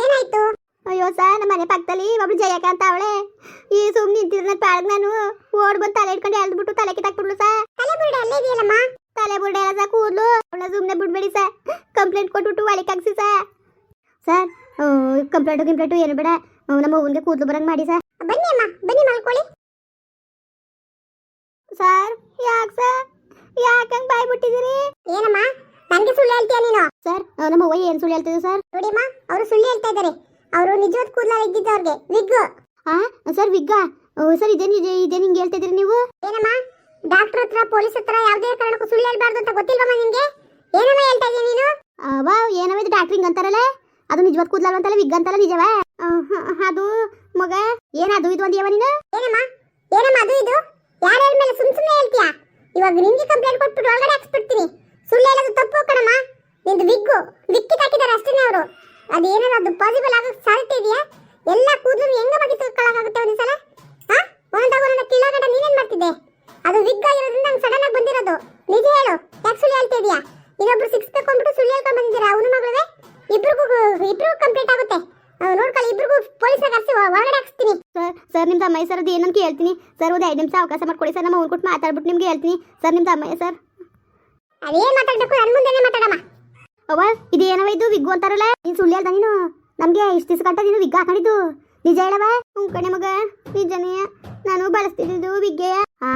ಏನಾಯ್ತು? ಅಯ್ಯೋ ಸರ್ ನಮ್ಮ ಮನೆ ಪಕ್ಕದಲ್ಲಿ ಒಬ್ಳು ಜಯಕ ಅಂತ ಅವಳೆ. ಈ ಸುಮ್ ನಿಂತಿದ್ರೆ ಪಾಳಗ್ ನಾನು. ಓಡ್ ಬಂದು ತಲೆ ಇಟ್ಕೊಂಡು ಎಳ್ದ್ಬಿಟ್ಟು ತಲೆ ಕಿತ್ತಾಕ್ಬಿಡ್ಲು ಸರ್. ತಲೆ ಬುರುಡೆ ಅಲ್ಲೇ ಇದೆಯಲ್ಲಮ್ಮ? ತಲೆ ಬುರ್ಡೆ ಎಲ್ಲ ಸರ್ ಕೂದಲು. ಅವಳ ಸುಮ್ಮನೆ ಬಿಡ್ಬೇಡಿ ಸರ್. ಕಂಪ್ಲೇಂಟ್ ಕೊಟ್ಬಿಟ್ಟು ಒಳಗೆ ಹಾಕ್ಸಿ ಸರ್. ಸರ್ ಕಂಪ್ಲೇಂಟು ಗಿಂಪ್ಲೇಂಟು ಏನು ಬೇಡ. ನಮ್ಮ ಅವ್ವನ್ಗೆ ಕೂದಲು ಬರಂಗ್ ಮಾಡಿ ಸರ್. ಬನ್ನಿ ಅಮ್ಮ ಬನ್ನಿ ಮಾಡ್ಕೊಳ್ಳಿ ಸರ್ ಯಾಕೆ ಸರ್? ಯಾಕಂಗ್ ಬಾಯ್ ಬಿಟ್ಟಿದ್ದೀರಿ ಏನಮ್ಮ ನನಗೆ ಸುಳ್ಳು ಹೇಳ್ತೀಯ ನೀನು? ಸರ್ ಆ, ನಮ್ಮ ವೈ ಏನು ಸುಳ್ಳು ಹೇಳ್ತಿದ್ರು ಸರ್? ನೋಡಿಮ್ಮ ಅವರು ಸುಳ್ಳು ಹೇಳ್ತಾ ಇದ್ದಾರೆ. ಅವರು ನಿಜವಾದ ಕೂದಲ ಇದ್ದಿದ್ದು ಅವ್ರಿಗೆ ವಿಗ್ ಹಾ ಸರ್ ವಿಗ್ಗ? ಸರ್ ಇದೇನು ಇದೆ ಇದೇನು ನಿಂಗೆ ಹೇಳ್ತಾ ಇದ್ರಿ ನೀವು? ಏನಮ್ಮ? ಡಾಕ್ಟರ್ ಹತ್ರ ಪೊಲೀಸ್ ಹತ್ರ ಯಾವುದೇ ಕಾರಣಕ್ಕೂ ಸುಳ್ಳು ಹೇಳ್ಬಾರ್ದು ಅಂತ ಗೊತ್ತಿಲ್ವಮ್ಮ ನಿನ್ಗೆ ಏನಮ್ಮ ಹೇಳ್ತಾ ಇದೀಯ ನೀನು? ವಾ ಏನವ ಇದು ಡಾಕ್ಟ್ರಿಂಗ್ ಅಂತಾರಲ್ಲ? ಅದು ನಿಜವಾದ ಕೂದಲ ಅಂತಲ್ಲ ವಿಗ್ ಅಂತಲ್ಲ ನಿಜವಾ? ಹಾ ಅದು ಮಗ? ಏನದು ಇದು ಒಂದಿಯವ ನೀನು? ಏನಮ್ಮ? ಏನಮ್ಮ ಅದು ಇದು? ಯಾರ ಮೇಲೆ ಸುಮ್ ಸುಮ್ಮನೆ ಹೇಳ್ತೀಯಾ? ಇವಾಗ ನಿನ್ಗೆ ಕಂಪ್ಲೇಂಟ್ ಕೊಟ್ಬಿಟ್ಟು ಒಳಗಡೆ ಹಾಕ್ಸ್ಬಿಡ್ತೀನಿ. ಸುಳ್ಳು ಹೇಳೋದು ತಪ್ಪು ಕಣಮ್ಮ. ನಿಂದು ವಿಗ್ಗು ವಿಕ್ಕಿ ಹಾಕಿದ್ದಾರೆ ಅಷ್ಟೇ ಅವರು. ಅದು ಏನಾದ್ರು ಅದು ಪಾಸಿಬಲ್ ಆಗಕ್ಕೆ ಸಾಧ್ಯತೆ ಇದೆಯಾ? ಎಲ್ಲ ಕೂದಲು ಹೆಂಗ ಬಗ್ಗೆ ತಿಳ್ಕೊಳ್ಳೋಕ್ಕಾಗುತ್ತೆ ಒಂದ್ಸಲ ಹಾ ಒಂದಾಗ ಒಂದೊಂದ ಕಿಲೋಗಂಟ ನೀನೇನ್ ಮಾಡ್ತಿದ್ದೆ? ಅದು ವಿಗ್ ಆಗಿರೋದ್ರಿಂದ ನಂಗೆ ಸಡನ್ ಆಗಿ ಬಂದಿರೋದು. ನಿಜ ಹೇಳು. ಯಾಕೆ ಸುಳ್ಳು ಹೇಳ್ತಾ ಇದೀಯಾ? ಇನ್ನೊಬ್ರು ಸಿಕ್ಸ್ ಬೇಕು ಅಂದ್ಬಿಟ್ಟು ಸುಳ್ಳು ಹೇಳ್ಕೊಂಡು ಬಂದಿದ್ದೀರಾ ಅವನು ಮಗಳೇ ಇಬ್ರಿಗೂ ಇಬ್ರಿಗೂ ಕಂಪ್ಲೀಟ್ ಆಗುತ್ತೆ. ನೋಡ್ಕೊಳ್ಳಿ ಇಬ್ರಿಗೂ ಪೊಲೀಸರಿಗೆ ಕರೆಸಿ ಹೊರಗಡೆ ಹಾಕ್ಸ್ತೀನಿ. ಸರ್ ಸರ್ ನಿಮ್ದು ಅಮ್ಮಯ್ಯ ಸರ್ ಅದು ಏನಂತ ಹೇಳ್ತೀನಿ ಸರ್ ಒಂದು ಐದು ನಿಮಿಷ ಅವಕಾಶ ಮಾಡ್ಕೊಡಿ ಸರ್ ನಮ್ಮ ಊರು ಕೊಟ್ಟು ಮಾತಾಡ್ಬಿಟ್ಟು ನಿಮ್ಗೆ ಹೇಳ್ತೀನಿ. ಸರ್ ನಿಮ್ದು ಅಮ್ಮಯ್ಯ ಸರ್. ಅದೇನ್ ಮಾತಾಡಬೇಕು? ನನ್ನ ಮುಂದೆನೇ ಮಾತಾಡಮ್ಮ. ಅವ್ವ, ಇದು ಏನವ ಇದು? ವಿಗ್ಗು ಅಂತಾರಲ್ಲ? ನೀನು ಸುಳ್ಳು ಹೇಳ್ದ ನೀನು? ನಮಗೆ ಇಷ್ಟು ದಿವಸ ಗಂಟ ನೀನು ವಿಗ್ ಹಾಕೊಂಡಿದ್ದು. ನಿಜ ಹೇಳವ ಹ್ಞೂ ಕಣೆ ಮಗ, ನಿಜನೇ. ನಾನು ಬಳಸ್ತಿದ್ದು ವಿಗ್ಗೆ ಆ?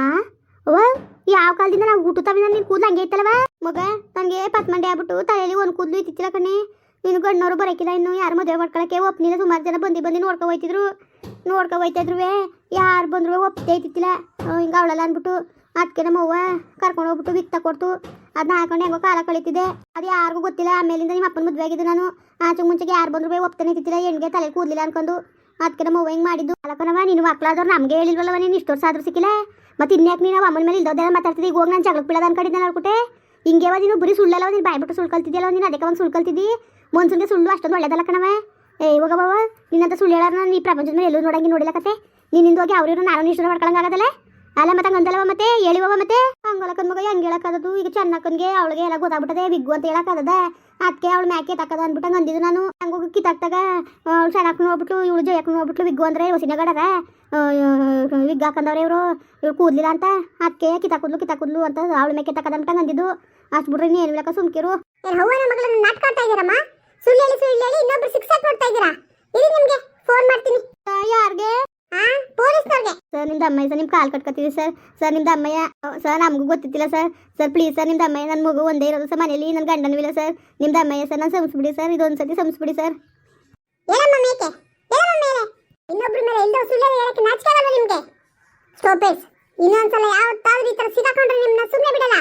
ಅವ್ವ, ಯಾವ ಕಾಲದಿಂದ ನಾವು ಹುಟ್ಟುತ್ತವೆ ನೀನು ಕೂದಲು ಹಂಗೆ ಐತಲ್ವ ಮಗ ನನಗೆ ಪತ್ಮಂಡೆ ಆಗ್ಬಿಟ್ಟು ತಲೆಯಲ್ಲಿ ಒಂದು ಕೂದಲು ಇತ್ತಿತ್ತಿಲ್ಲ ಕಣೆ. ನೀನು ಗಣ್ಣವರು ಬರಕಿಲ್ಲ ಇನ್ನು, ಯಾರು ಮದುವೆ ಮಾಡ್ಕೊಳಕ್ಕೆ ಒಪ್ಪನಿಲ್ಲ ಸುಮಾರು ಜನ ಬಂದು ಬಂದು ನೋಡ್ಕೊ ಹೋಯ್ತಿದ್ರು. ನೋಡ್ಕೊ ಹೋಯ್ತಿದ್ರು ಯಾರು ಬಂದ್ರು ಒಪ್ಪದೇ ಐತಿತ್ತಿಲ್ಲ ಹಿಂಗೆ ಅವಳಲ್ಲ ಅಂದ್ಬಿಟ್ಟು ಅದಕ್ಕೆ ನಮ್ಮವ್ವ ಕರ್ಕೊಂಡು ಹೋಗ್ಬಿಟ್ಟು ವಿಕ್ ತಕೊಡ್ತು ಅದನ್ನ ಹಾಕೊಂಡು ಹೆಂಗೋ ಕಾಲ ಕಳೀತಿದೆ ಅದು ಯಾರಿಗೂ ಗೊತ್ತಿಲ್ಲ, ಆಮೇಲಿಂದ ನಿಮ್ಮ ಅಪ್ಪನ ಮದುವೆ ಆಗಿದ್ದು ನಾನು. ಆಚೆ ಮುಂಚೆಗೆ ಯಾರು ಬಂದ್ರು ಒಪ್ತಾನೆ ಇದ್ದಿಲ್ಲ ಹೆಣ್ಗೆ ತಲೆ ಕೂದಲಿಲ್ಲ ಅನ್ಕೊಂಡು. ಅದಕ್ಕೆ ನಮ್ಮ ಹೆಂಗ್ ಮಾಡಿದ್ದು? ಅಲಕನವ ನೀನು ಮಕ್ಕಳಾದವ್ರು ನಮಗೆ ಹೇಳಿಲ್ವಲ್ಲವ ನೀನು ಇಷ್ಟು ವರ್ಷ ಆದ್ರೂ ಸಿಕ್ಕಿಲ್ಲ. ಮತ್ತೆ ಇನ್ಯಾಕೆ ನೀನು ಅಮ್ಮನ ಮೇಲೆ ಇಲ್ದೋದೆಲ್ಲ ಮಾತಾಡ್ತಿದ್ದೆ? ಈಗ ಹೋಗಿ ನಾನು ಜಗಳಕ್ಕೆ ಬೀಳೋದು ಅನ್ಕೊಂಡಿದ್ದೆ ನೋಡ್ಬಿಟ್ಟೆ ಹಿಂಗೆ ನೀನು ಬರೀ ಸುಳ್ಳಲ್ಲ, ನೀನು ಬಾಯ್ಬಿಟ್ಟು ಸುಳ್ಳು ಕಲ್ತಿದ್ಯಲ್ಲ, ನೀನು ಅದಕ್ಕೆ ಒಂದು ಸುಳ್ಳು ಕಲ್ತಿದ್ದಿ? ಮನ್ಸನ್ಗೆ ಸುಳ್ಳು ಅಷ್ಟೊಂದು ಒಳ್ಳೇದಲ್ಲ ಕಣವ ಏ, ಇವಾಗ ಬಾವ ನಿನ್ನಂತ ಸುಳ್ಳು ಹೇಳೋರು ನಾನು ಈ ಪ್ರಪಂಚದ ಮೇಲೆ ಎಲ್ಲೂ ನೋಡಂಗೆ ನೋಡಿಲ್ಲ ಕತೆ. ನೀನಿಂದ ಹೋಗಿ ಅವ್ರಿಗೂ ನಾನು ಇಷ್ಟ ಮಾಡ್ಕೊಳಂಗಾಗದಲ್ಲ ಅಲ್ಲ ಮತ್ತೆ ಹಂಗಂದಲ್ಲವ ಮತ್ತೆ? ಹೇಳಿವವ ಮತ್ತೆ? ಹಂಗಲಕನ್ ಮಗ ಹೆಂಗೆ ಹೇಳಕ್ಕಾದದು ಈಗ ಚೆನ್ನಕ್ಕನ್ಗೆ ಅವಳಿಗೆ ಎಲ್ಲ ಗೊತ್ತಾಗ್ಬಿಟ್ಟದೆ ವಿಗ್ಗು ಅಂತ ಹೇಳಕ್ಕಾಗದ ಅದಕ್ಕೆ ಅವಳು ಮ್ಯಾಕೆ ತಕ್ಕದ ಅಂದ್ಬಿಟ್ಟು ಹಂಗೆ ಅಂದಿದ್ದು ನಾನು. ಹಂಗೋಗಿ ಹೋಗಿ ಅವ್ಳು ಚೆನ್ನಕ್ಕ ನೋಡ್ಬಿಟ್ಟು ಇವಳು ಜಯಕ್ಕ ನೋಡ್ಬಿಟ್ಟು ವಿಗ್ಗು ಅಂದ್ರೆ ಹೊಸಿನ ಗಡರ ವಿಗ್ ಹಾಕಂದವ್ರೆ ಇವರು. ಇವ್ರು ಕೂದ್ಲಿಲ್ಲ ಅಂತ. ಅದಕ್ಕೆ ಕಿತ್ತಾಕುದ್ಲು ಕಿತ್ತಾಕುದ್ಲು ಅಂತ ಅವಳ ಮ್ಯಾಕೆ ತಕ್ಕದ ಅಂದ್ಬಿಟ್ಟು ಅಂದಿದ್ದು. ಅಷ್ಟು ಬಿಡ್ರಿ ನೀನು ಹೇಳಕ್ಕ ಸುಮ್ಕಿರು. ಏನ್ ನಾಟಕ ಆಡ್ತಾ ಇದ್ದೀರಮ್ಮ? ಸುಳ್ಳು ಹೇಳಿ ಸುಳ್ಳು ಹೇಳಿ ಇನ್ನೊಬ್ರು ಸಿಕ್ಸ್ ಇದ್ದೀರಾ? ನಿಮ್ಗೆ ಫೋನ್ ಮಾಡ್ತೀನಿ. ಯಾರಿಗೆ? ಸರ್ ನಿಮ್ದು ಅಮ್ಮಯ್ಯ ಸರ್ ನಿಮ್ಮ ಕಾಲ್ ಕಟ್ಕೊತೀವಿ ಸರ್. ಸರ್ ನಿಮ್ದು ಅಮ್ಮಯ್ಯ ಸರ್ ನಮಗೂ ಗೊತ್ತಿತ್ತಿಲ್ಲ ಸರ್. ಸರ್ ಪ್ಲೀಸ್ ಸರ್ ನಿಮ್ದು ಅಮ್ಮಯ್ಯ ನನ್ನ ಮಗು ಒಂದೇ ಇರೋದು ಸರ್ ಮನೇಲಿ ನನ್ನ ಗಂಡನೂ ಇಲ್ಲ ಸರ್. ನಿಮ್ದು ಅಮ್ಮಯ್ಯ ಸರ್ ನಾನು ಸಂಸ್ಬಿಡಿ ಸರ್ ಇದೊಂದು ಸತಿ ಸಂಸ್ಬಿಡಿ ಸರ್. ಇನ್ನೊಬ್ರ ಮೇಲೆ ಇಲ್ದೋ ಸುಳ್ಳು ಹೇಳಿ ಹೇಳಕ್ಕೆ ನಾಚಿಕೆ ನಿಮ್ಗೆ? ಸ್ಟಾಪೇಜ್ ಇನ್ನೊಂದ್ಸಲ ಯಾವತ್ತಾದ್ರೂ ಈ ತರ ಸಿಗಾಕೊಂಡ್ರೆ ನಿಮ್ಮನ್ನ ಸುಮ್ಮನೆ ಬಿಡಲ್ಲ.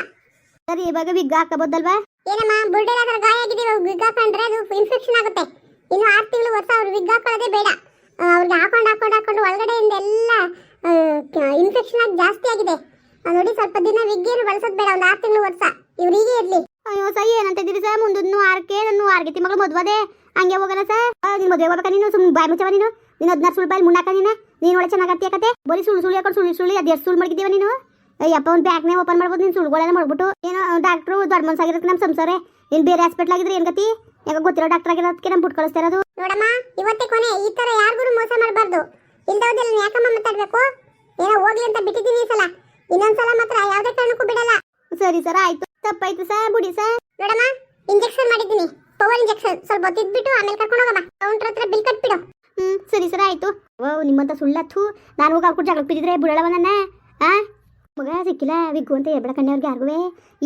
ಸರ್ ಇವಾಗ ವಿಗ್ ಹಾಕಬಹುದಲ್ವಾ? ಏನಮ್ಮ ಬುರ್ಡೆಲ್ಲ ಗಾಯ ಆಗಿದೆ ವಿಗ್ ಹಾಕೊಂಡ್ರೆ ಅದು ಇನ್ಫೆಕ್ಷನ್ ಆಗುತ್ತೆ. ಇನ್ನು ಆರು ತಿಂಗಳು ವರ್ಷ ಅವ್ರು ವಿಗ್ ಹಾಕೊಳ್ಳೋದೇ ಬೇಡ. ಅವ್ರಿಗೆ ಹಾಕೊಂಡು ಹಾಕೊಂಡು ಹಾಕೊಂಡು ಒಳಗಡೆಯಿಂದ ಎಲ್ಲ ಇನ್ಫೆಕ್ಷನ್ ಆಗಿ ಜಾಸ್ತಿ ಆಗಿದೆ. ನೋಡಿ, ಸ್ವಲ್ಪ ದಿನ ವಿಗ್ಗೇನು ಬಳಸೋದು ಬೇಡ, ಒಂದು ಆರು ತಿಂಗಳು ವರ್ಷ. ಇವ್ರಿಗೆ ಇರಲಿ. ಅಯ್ಯೋ, ಸೈ, ಏನಂತ ಇದ್ದೀರಿ ಸರ್? ಮುಂದನ್ನು ಆರ್ಕೆ ನನ್ನ ಆರ್ಗೆತಿ ಮಗಳು ಮದುವೆ ಹಂಗೆ ಹೋಗೋಣ ಸರ್? ನೀನು ಮದುವೆ ಹೋಗ್ಬೇಕಾ ನೀನು? ಸುಮ್ಮನೆ ಬಾಯಿ ಮುಚ್ಚವ ನೀನು? ನೀನು ಹದಿನಾರು ಸುಳ್ಳು ಬಾಯಿ ಮುನ್ನಾಕ ನೀನು? ನೀನು ಒಳ್ಳೆ ಚೆನ್ನಾಗಿ ಕತೆ ಬರೀ ಸುಳ್ಳು ಸುಳ್ಳು ಹಾಕೊಂಡು ಸುಳ್ಳು ಸುಳ್ಳು ಅದು ಎಷ್ಟು ಸುಳ್ಳು ಮಾಡಿದ್ದೀವ ನೀನು? ಅಯ್ಯಪ್ಪ ಒಂದು ಬ್ಯಾಗ್ನೇ ಓಪನ್ ಮಾಡ್ಬೋದು ನೀನು, ಸುಳ್ಳುಗಳೆಲ್ಲ ಮಾಡ್ಬಿಟ್ಟು ಏನೋ ಡಾಕ್ಟ್ರು ದೊಡ್ಡ ಮನ್ಸಾಗಿರತ್ತೆ ನಮ್ಮ ಸಂಸಾರೇ. ನೀನು ಬೇರೆ ಹಾಸ್ಪಿಟ್ಲ್ ಆಗಿದ್ರೆ ಏನು ಗತಿ? ಯಾಕೆ ಗೊತ್ತಿರೋ ಡಾಕ್ಟರ್ ಆಗಿರೋದಕ್ಕೆ ನಮ್ಮ ಬಿಟ್ಟು ಕಳಿಸ್ತಾ ಇರೋದು. ನೋಡಮ್ಮ ಇವತ್ತೆ ಕೊನೆ. ಈ ತರ ಯಾರಿಗೂ ಮೋಸ ಮಾಡಬಾರ್ದು. ಇಲ್ದೋದೆಲ್ಲ ಯಾಕಮ್ಮ ಮಾತಾಡ್ಬೇಕು? ಏನೋ ಹೋಗ್ಲಿ ಅಂತ ಬಿಟ್ಟಿದ್ದೀನಿ ಈ ಸಲ. ಇನ್ನೊಂದ್ಸಲ ಮಾತ್ರ ಯಾವ್ದೇ ಕಾರಣಕ್ಕೂ ಬಿಡಲ್ಲ. ಸರಿ ಸರ್ ಆಯ್ತು. ತಪ್ಪಾಯ್ತು ಸರ್ ಬಿಡಿ ಸರ್. ನೋಡಮ್ಮ ಇಂಜೆಕ್ಷನ್ ಮಾಡಿದ್ದೀನಿ. ಪವರ್ ಇಂಜೆಕ್ಷನ್ ಸ್ವಲ್ಪ ಹೊತ್ತಿದ್ಬಿಟ್ಟು ಆಮೇಲೆ ಕರ್ಕೊಂಡು ಹೋಗಮ್ಮ. ಕೌಂಟರ್ ಹತ್ರ ಬಿಲ್ ಕಟ್ಬಿಡು. ಹ್ಮ್ ಸರಿ ಸರ್ ಆಯ್ತು. ಓ ನಿಮ್ಮಂತ ಸುಳ್ಳತ್ತು. ನಾನು ಹೋಗಿ ಅವ್ರ ಜಗಳಕ್ಕೆ ಬಿದ್ದಿದ್ರೆ ಬಿಡಲ್ಲ ನನ್ನ? ಆ? ಮಗ ಸಿಕ್ಕಿಲ್ಲ, ವಿಗ್ಗು ಅಂತ ಹೇಳ್ಬೇಡ ಕಣ್ಣವ್ರಿಗೆ ಯಾರಿಗೂ.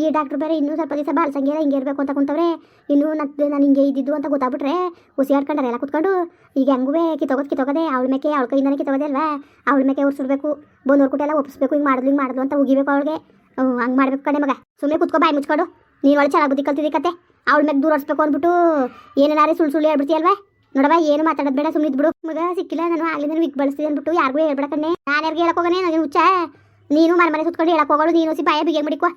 ಈ ಡಾಕ್ಟ್ರ್ ಬೇರೆ ಇನ್ನೂ ಸ್ವಲ್ಪ ದಿವಸ ಬಾಳ ಸಂಖ್ಯೆ ಹಿಂಗೆ ಇರಬೇಕು ಅಂತ ಕುಂತವ್ರೆ. ಇನ್ನೂ ನತ್ತು ನಾನು ಹಿಂಗೆ ಇದ್ದಿದ್ದು ಅಂತ ಗೊತ್ತಾಗ್ಬಿಟ್ರೆ ಉಸಿಯಾಡ್ಕೊಂಡ್ರೆ ಎಲ್ಲ ಕುತ್ಕೊಂಡು. ಈಗ ಹೆಂಗೂ ಕಿತ್ತೋಗೋದು, ಕಿತ್ತೋಗದೆ. ಅವಳ ಮೇಕೆ, ಅವಳ ಕೈಯಿಂದನೇ ಕಿತ್ತೋಗದೆ ಅಲ್ವಾ? ಅವಳ ಮೇಕೆ ಉರ್ಸಿಡ್ಬೇಕು ಬಂದವ್ರ ಕುಟ್ಟೆಲ್ಲ ಒಪ್ಪಿಸ್ಬೇಕು ಹಿಂಗೆ ಮಾಡಿದ್ಲು ಹಿಂಗೆ ಮಾಡಿದ್ಲು ಅಂತ ಉಗಿಬೇಕು ಅವಳಿಗೆ. ಹಂಗೆ ಮಾಡ್ಬೇಕು ಕಣೆ ಮಗ. ಸುಮ್ಮನೆ ಕುತ್ಕೋ, ಬಾಯಿ ಮುಚ್ಕೊಂಡು. ನೀನು ಒಳ್ಳೆ ಚೆನ್ನಾಗಿ ಬುದ್ಧಿ ಕಲ್ತಿದ್ದಿ ಕತೆ. ಅವಳ ಮೇಲೆ ದೂರ ಹೊಡಿಸ್ಬೇಕು ಅಂದ್ಬಿಟ್ಟು ಏನೇನಾರೇ ಸುಳ್ಳು ಸುಳ್ಳು ಹೇಳ್ಬಿಡ್ತೀಯಲ್ವಾ ನೋಡವ ಏನು ಮಾತಾಡೋದು ಬೇಡ ಸುಮ್ಮನೆ ಇದ್ಬಿಡು. ಮಗ ಸಿಕ್ಕಿಲ್ಲ, ನಾನು ಆಗ್ಲಿಂದ ವಿಕ್ ಬಳಸ್ತೀನಿ ಅಂದ್ಬಿಟ್ಟು ಯಾರಿಗೂ ಹೇಳ್ಬೇಡ ಕಣ್ಣೆ. ನಾನು ಯಾರಿಗೆ ಹೇಳಕ್ ನನಗೆ ಹುಚ್ಚ. ನೀನು ಮನೆ ಮನೆ ಸುತ್ಕೊಂಡು ಹೇಳಕ್ಕೆ ಹೋಗೋಳು, ನೀನು ಸಿ ಬಾಯ ಬಿಗಿ ಮಾಡಿಕೋ.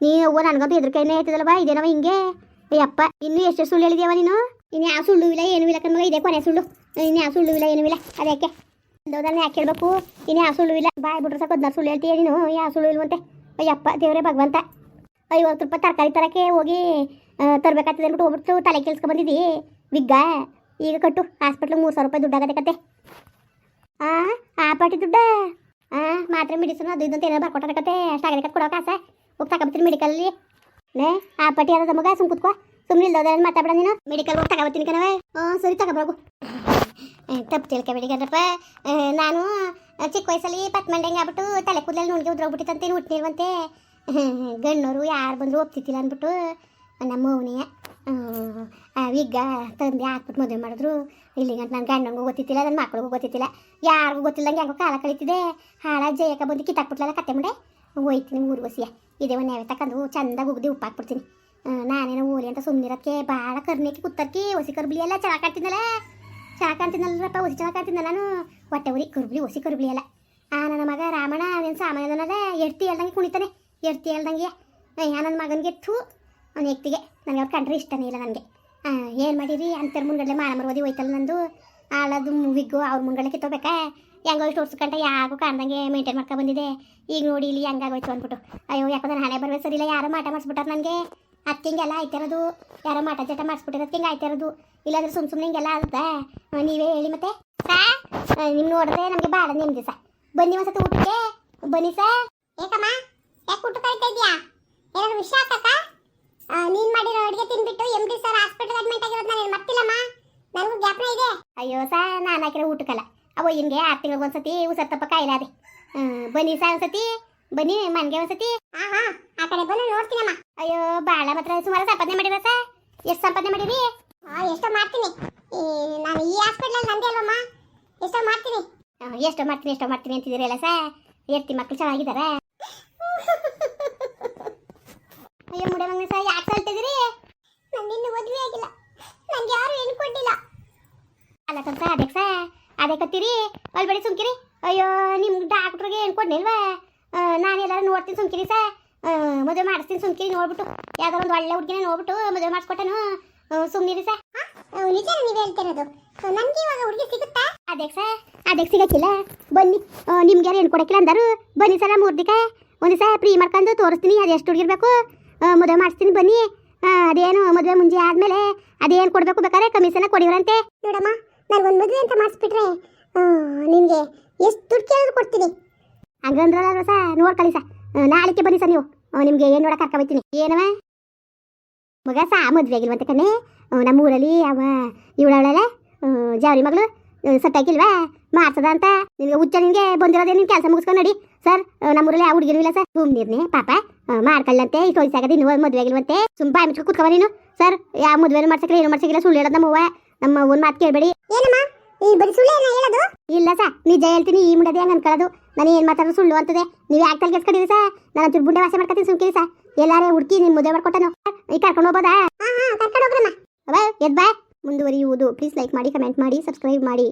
ನೀನು ಹೋಗೋ ನನಗಂತೂ ಎದ್ರಕೈನೇ ಆಯ್ತದಲ್ವಾ ಇದೇನವ ಹಿಂಗೆ? ಅಯ್ಯಪ್ಪ, ಇನ್ನೂ ಎಷ್ಟು ಸುಳ್ಳು ಹೇಳಿದ್ಯವ ನೀನು? ಇನ್ನು ಯಾವ ಸುಳ್ಳು ಇಲ್ಲ, ಏನು ಇಲ್ಲ ಕಣ್ಮಗ, ಇದೆ ಕೊನೆ ಸುಳ್ಳು. ಇನ್ನು ಯಾವ ಸುಳ್ಳು ಇಲ್ಲ, ಏನೂ ಇಲ್ಲ ಅದಕ್ಕೆ ದೌದನ್ನ ಯಾಕೆ ಹೇಳ್ಬೇಕು ಇನ್ನು ಯಾವ ಸುಳ್ಳು ಇಲ್ಲ, ಬಾಯ್ ಬಿಟ್ರೆ ಸಾಕು ಸುಳ್ಳು ಹೇಳ್ತೀಯ ನೀನು? ಯಾವ ಸುಳ್ಳು ಇಲ್ವಂತೆ? ಅಯ್ಯಪ್ಪ, ದೇವರೇ ಭಗವಂತ. ಐವತ್ತು ರೂಪಾಯಿ ತರಕಾರಿ ತರಕ್ಕೆ ಹೋಗಿ ತರಬೇಕಾಗ್ತದೆ ಅಂದ್ಬಿಟ್ಟು ಹೋಗ್ಬಿಟ್ಟು ತಲೆ ಕೆಲ್ಸ್ಕೊ ಬಂದಿದ್ದಿ. ವಿಗ್ಗ. ಈಗ ಕಟ್ಟು ಹಾಸ್ಪಿಟ್ಲಿಗೆ ಮೂರು ಸಾವಿರ ರೂಪಾಯಿ ದುಡ್ಡು ಆಗತ್ತೆ ಕತೆ. ಆ ಆ ಪಾಟಿ ದುಡ್ಡ. ಮಾತ್ರೆ ಮೆಡಿಸಿನ್ ಅದು ಇದಂತ ಏನೋ ಬರ್ಕೊಟ್ಟಾರ ಕತೆ ಅಷ್ಟಾಗದೆ ಕತ್ ಕೊಡೋ ಕಾಸ ಹೋಗಿ ತಗೊಬತ್ತೀನಿ ಮೆಡಿಕಲ್ಲಿ ನೇ ಆ ಪಟ್ಟಿ ಅದ ಮಗ ಸುಮ್ ಕುತ್ಕೋ. ಸುಮ್ಮನೆ ಇಲ್ದೋದ ಮಾತಾಡ ನೀನು? ಮೆಡಿಕಲ್ ಹೋಗಿ ತಗೊಬತ್ತೀನಿ ಕಣವೆ ಹ್ಞೂ ಸರಿ ತಗೊಬರೋಗು. ತಪ್ಪು ತಿಳ್ಕೊಬೇಡಿ ಗಂಡ್ರಪ್ಪ ಆ, ನಾನು ಚಿಕ್ಕ ವಯಸ್ಸಲ್ಲಿ ಪತ್ಮಂಡೆ ಆಗ್ಬಿಟ್ಟು ತಲೆ ಕೂದಲಲ್ಲಿ ನುಣ್ಗೆ ಉದ್ರೋಗ್ಬಿಟ್ಟಿತ್ತಂತೆ ಹುಟ್ಟಿನಿಲ್ವಂತೆ ಗಣ್ಣವರು ಯಾರು ಬಂದರೂ ಒಪ್ತಿತ್ತಿಲ್ಲ ಅಂದ್ಬಿಟ್ಟು. ನಮ್ಮ ಮೌನಿಯ ವಿಗ್ಗ ತಂದೆ ಹಾಕ್ಬಿಟ್ಟು ಮದುವೆ ಮಾಡಿದ್ರು. ಇಲ್ಲಿ ಗಂಟು ನನ್ನ ಗಂಡಂಗೂ ಗೊತ್ತಿತ್ತಿಲ್ಲ ನನ್ನ ಮಕ್ಕಳಿಗೂ ಗೊತ್ತಿತ್ತಿಲ್ಲ. ಯಾರಿಗೂ ಗೊತ್ತಿಲ್ಲಂಗೆ ಹೆಂಗೋ ಕಾಲ ಕಳೀತಿದೆ. ಹಾಳ ಜಯಕ ಬಂದು ಕಿತ್ತಾಕ್ಬಿಟ್ಲಲ್ಲ ಕತ್ತೆ ಮುಂಡೆ ಹೋಯ್ತೀನಿ ಊರು ಬಸಿಯ ಇದೇ ಒಂದು ನೆವೆ ತಕ್ಕಂದು ಚಂದಾಗಿ ಉಗ್ದಿ ಉಪ್ಪು ಹಾಕ್ಬಿಡ್ತೀನಿ ನಾನೇನೋ ಓಲಿ ಅಂತ ಸುಮ್ಮನಿರೋಕ್ಕೆ ಭಾಳ ಕರ್ನೇಕಿ ಕುತ್ತರ್ಕಿ ಹೊಸಿ ಕರ್ಬಿಳಿ ಎಲ್ಲ ಚೆನ್ನಾಗಿ ಕಾಣ್ತಿದ್ದಲ್ಲ ಚೆನ್ನಾಗಿ ಕಾಣ್ತಿದ್ದಲ್ಲರಪ್ಪ ಹೊಸಿ ಚೆನ್ನಾಗಿ ಕಾಣ್ತಿದ್ದ ನಾನು? ಹೊಟ್ಟೆ ಉರಿ, ಕರ್ಬಿಳಿ ಹೊಸಿ ಕರ್ಬಿಳಿ ಎಲ್ಲ. ಆ, ನನ್ನ ಮಗ ರಾಮಣ್ಣ ಅವನೇನು ಸಾಮಾನ್ಯದನದ ಎಡ್ತಿ ಹೇಳ್ದಂಗೆ ಕುಣಿತಾನೆ. ಎಡ್ತಿ ಹೇಳ್ದಂಗೆ. ನನ್ನ ಮಗನಿಗೆ ಥೂ. ಅವ್ನ ಎಕ್ತಿಗೆ ನನಗೆ ಅವ್ರು ಕಂಡ್ರೆ ಇಷ್ಟನೇ ಇಲ್ಲ ನನಗೆ. ಏನು ಮಾಡಿರಿ? ಅಂತರ ಮುಂಗಡೆ ಮಾನ ಮರವದಿ ಹೋಯ್ತಲ್ಲ ನಂದು. ಆಳದು ಮೂವಿಗೂ ಅವ್ರ ಮುಂಗಡೆ ಕಿತ್ತೋಬೇಕಾ ಹೆಂಗೋ ಇಷ್ಟು ಓಡಿಸ್ಕೊಂಡ ಯಾಕೋ ಕಾಣ್ದಂಗೆ ಮೇಂಟೈನ್ ಮಾಡ್ಕೊ ಬಂದಿದೆ ಈಗ ನೋಡಿ ಇಲ್ಲಿ ಹೆಂಗಾಗೋಯ್ತು ಅಂದ್ಬಿಟ್ಟು. ಅಯ್ಯೋ ಯಾಕೋ ನಾನು ಬರ್ಬೇಕು ಸರಿ ಇಲ್ಲ. ಯಾರೋ ಮಾಟ ಮಾಡಿಸ್ಬಿಟ್ಟಾರ ನನಗೆ. ಅದಕ್ಕೆ ಹಿಂಗೆಲ್ಲ ಆಯ್ತಿರೋದು. ಯಾರೋ ಮಾಟ ಜಟ ಮಾಡಿಸ್ಬಿಟ್ಟಿರೋದಕ್ಕೆ ಹಿಂಗೆ ಆಯ್ತಿರೋದು. ಇಲ್ಲಾಂದ್ರೆ ಸುಮ್ ಸುಮ್ಮನೆ ಹಿಂಗೆಲ್ಲ ಆಗುತ್ತೆ? ನೀವೇ ಹೇಳಿ ಮತ್ತೆ. ಸಾ? ನಿಮ್ಮ ನೋಡಿದ್ರೆ ನಮಗೆ ಭಾಳ ನೆಮ್ಮದಿ ಸಾ. ಬನ್ನಿ ಒಂದ್ಸತಿ ಊಟಕ್ಕೆ. ಬನ್ನಿ ಸಾ. ಏಕಮ್ಮ, ಯಾಕೆ ಊಟ ಕಾಯ್ತಾ ಇದೆಯಾ ಏನಾದ್ರು ವಿಷಯ ನೀನ್ ಮಾಡಿರೋ ಅಡುಗೆ ತಿನ್ಬಿಟ್ಟು M D sir hospital admit ಆಗಿರೋದು ನಾನು ಮರ್ತಿಲ್ಲಮ್ಮ? ನನಗೂ ಜ್ಞಾಪನ ಇದೆ. ಅಯ್ಯೋ ಸಾ ನಾನು ಹಾಕಿರೋ ಊಟಕ್ಕಲ್ಲ. ಅವ ಹಿಂಗೆ ಆರು ತಿಂಗಳಿಗೆ ಒಂದ್ಸತಿ ಉಸರ್ ತಪ್ಪ ಕಾಯಿಲೆ ಅದೇ ಬನ್ನಿ ಸಾ ಒಂದ್ಸತಿ ಬನ್ನಿ ಮನ್ಗೆ ಒಂದ್ಸತಿ. ಹಾ ಹಾ ಆ ಕಡೆ ಬಂದು ನೋಡ್ತೀನಮ್ಮ. ಅಯ್ಯೋ ಭಾಳ ಮಾತ್ರ ಸುಮಾರು ಸಂಪಾದನೆ ಮಾಡಿರ ಸಾ ಎಷ್ಟು ಸಂಪಾದನೆ ಮಾಡಿರಿ? ಹಾ ಎಷ್ಟೋ ಮಾಡ್ತೀನಿ. ಈ ನಾನು ಈ ಹಾಸ್ಪಿಟಲ್ ನಂದೇ ಅಲ್ವಮ್ಮ? ಎಷ್ಟೋ ಮಾಡ್ತೀನಿ. ಎಷ್ಟೋ ಮಾಡ್ತೀನಿ ಎಷ್ಟೋ ಮಾಡ್ತೀನಿ ಅಂತಿದ್ದೀರಲ್ಲ ಸಾ ಎರ್ತಿ ಮಕ್ಕಳು ಚೆನ್ನಾಗಿದ್ದಾರೆ ಅಯ್ಯೋ ಮುಡ ಮಂಗ ಸಾ ಯಾಕೆ ಸಲ್ತಿದ್ದೀರಿ ನಂದಿನ್ನು ಮದುವೆ ಆಗಿಲ್ಲ ನಂಗೆ ಯಾರು ಹೆಣ್ಣು ಕೊಟ್ಟಿಲ್ಲ ಅಲ್ಲಕ್ಕಂತ ಅದಕ್ಕೆ ಸಾ ಅದಕ್ಕತ್ತೀರಿ ಅಲ್ಬೇಡಿ ಸುಮ್ಕಿರಿ. ಅಯ್ಯೋ ನಿಮ್ಗೆ ಡಾಕ್ಟ್ರಿಗೆ ಏನು ಕೊಡ್ನಿಲ್ವಾ ನಾನು ಎಲ್ಲಾರು ನೋಡ್ತೀನಿ ಸುಮ್ಕಿರಿ ಸಾ. ಮದುವೆ ಮಾಡಿಸ್ತೀನಿ ಸುಮ್ಕಿರಿ ನೋಡ್ಬಿಟ್ಟು. ಯಾವ್ದಾರು ಒಂದು ಒಳ್ಳೆ ಹುಡುಗಿನ ನೋಡ್ಬಿಟ್ಟು ಮದುವೆ ಮಾಡಿಸ್ಕೊಟ್ಟನು. ಸುಮ್ಮನಿರಿ ಸಾ. ನಿಜ ನೀವು ಹೇಳ್ತಿರೋದು ನನಗೆ ಇವಾಗ ಹುಡುಗಿ ಸಿಗುತ್ತಾ? ಅದಕ್ಕೆ ಸಾ ಅದಕ್ಕೆ ಸಿಗಕ್ಕಿಲ್ಲ. ಬನ್ನಿ. ನಿಮ್ಗೆ ಯಾರು ಏನು ಕೊಡಕ್ಕಿಲ್ಲ ಅಂದರು. ಬನ್ನಿ ಸಲ ಮೂರು ದಿಕ್ಕ ಒಂದು ದಿವಸ ಫ್ರೀ ಮಾಡ್ಕೊಂಡು ತೋರಿಸ್ತೀನಿ. ಅದು ಎಷ್ಟು ಹುಡುಗಿರ್ಬೇಕು ಮದುವೆ ಮಾಡಿಸ್ತೀನಿ ಬನ್ನಿ. ಅದೇನು ಮದುವೆ ಮುಂಜೆ ಆದಮೇಲೆ ಅದೇನು ಕೊಡಬೇಕು ಬೇಕಾದ್ರೆ ಕಮಿಷನ್ ಕೊಡಿವ್ರಂತೆ. ನೋಡಮ್ಮ ನನಗೊಂದು ಮದುವೆ ಅಂತ ಮಾಡಿಸ್ಬಿಟ್ರೆ ನಿಮಗೆ ಎಷ್ಟು ದುಡ್ಡು ಕೇಳಿದ್ರು ಕೊಡ್ತೀನಿ. ಹಂಗಂದ್ರಲ್ಲ ಸಾ ನೋಡ್ಕೊಳ್ಳಿ ಸಾ ನಾಳೆಗೆ ಬನ್ನಿ ಸರ್ ನೀವು. ನಿಮಗೆ ಏನು ನೋಡಕ್ಕೆ ಕರ್ಕ ಬೈತೀನಿ. ಏನವ? ಮಗ ಸಾ ಮದುವೆ ಆಗಿಲ್ವಂತೆ ಕಣೆ ನಮ್ಮ ಊರಲ್ಲಿ ಅವ ಇವಳವಳಲ್ಲ? ಜಾವರಿ ಮಗಳು. ಸತ್ತಾಕಿಲ್ವಾ ಮಾಡ್ಸದ ಅಂತ. ನಿಮಗೆ ಹುಚ್ಚ ನಿಮಗೆ ಬಂದಿರೋದೇ ನಿನ್ನ ಕೆಲಸ ಮುಗಿಸ್ಕೊಂಡು ನೋಡಿ. ಸರ್ ನಮ್ಮೂರಲ್ಲಿ ಆ ಹುಡುಗಿನೂ ಇಲ್ಲ ಸರ್. ಸುಮ್ಮನಿರ್ನಿ ಪಾಪ. ಆ, ಮಾಡ್ಕೊಳ್ಳಂತೆ ಇಷ್ಟು ವಯಸ್ಸಾಗದೆ ಇನ್ನೂ ಮದುವೆ ಆಗಿಲ್ವಂತೆ. ಸುಮ್ಮ ಬಾಯಿ ಮುಚ್ಕೊಂಡು ನೀನು. ಸರ್ ಯಾವ ಮದುವೆನೂ ಮಾಡ್ಸಕ್ಕಿಲ್ಲ ಏನು ಮಾಡ್ಸಕ್ಕಿಲ್ಲ ಸುಳ್ಳು ಹೇಳೋದು ನಮ್ಮವ್ವ. ನಮ್ಮ ಒಂದು ಮಾತು ಕೇಳಬೇಡಿ. ಏನಮ್ಮ? ಈ ಬರೀ ಸುಳ್ಳು ಏನ ಹೇಳೋದು? ಇಲ್ಲ ಸಾ ನಿಜ ಹೇಳ್ತೀನಿ ಈ ಮುಂಡದೆ ಹಂಗೆ ಅನ್ಕೊಳ್ಳೋದು ನಾನು ಏನು ಮಾತಾಡೋದು ಸುಳ್ಳು ಅಂತದೆ. ನೀವು ಯಾಕೆ ತಲೆ ಕೆಸ್ಕೊಂಡಿರಿ ಸಾ ನಾನು ಒಂಚೂರು ಬುಂಡೆ ವಾಸೆ ಮಾಡ್ಕೊತೀನಿ ಸುಮ್ಕಿರಿ ಸಾ ಎಲ್ಲಾರೇ ಹುಡುಕಿ ನಿಮ್ಮ ಮುದ್ದೆ ಮಾಡ್ಕೊಟ್ಟನು. ಈಗ ಕರ್ಕೊಂಡು ಹೋಗ್ಬೋದಾ? ಹಾ ಹಾ ಕರ್ಕೊಂಡು ಹೋಗ್ರಮ್ಮ. ಅವ ಎದ್ ಬಾ. ಮುಂದುವರಿಯುವುದು. ಪ್ಲೀಸ್ ಲೈಕ್ ಮಾಡಿ ಕಮೆಂಟ್ ಮಾಡಿ ಸಬ್ಸ್ಕ್ರೈಬ್ ಮಾಡಿ.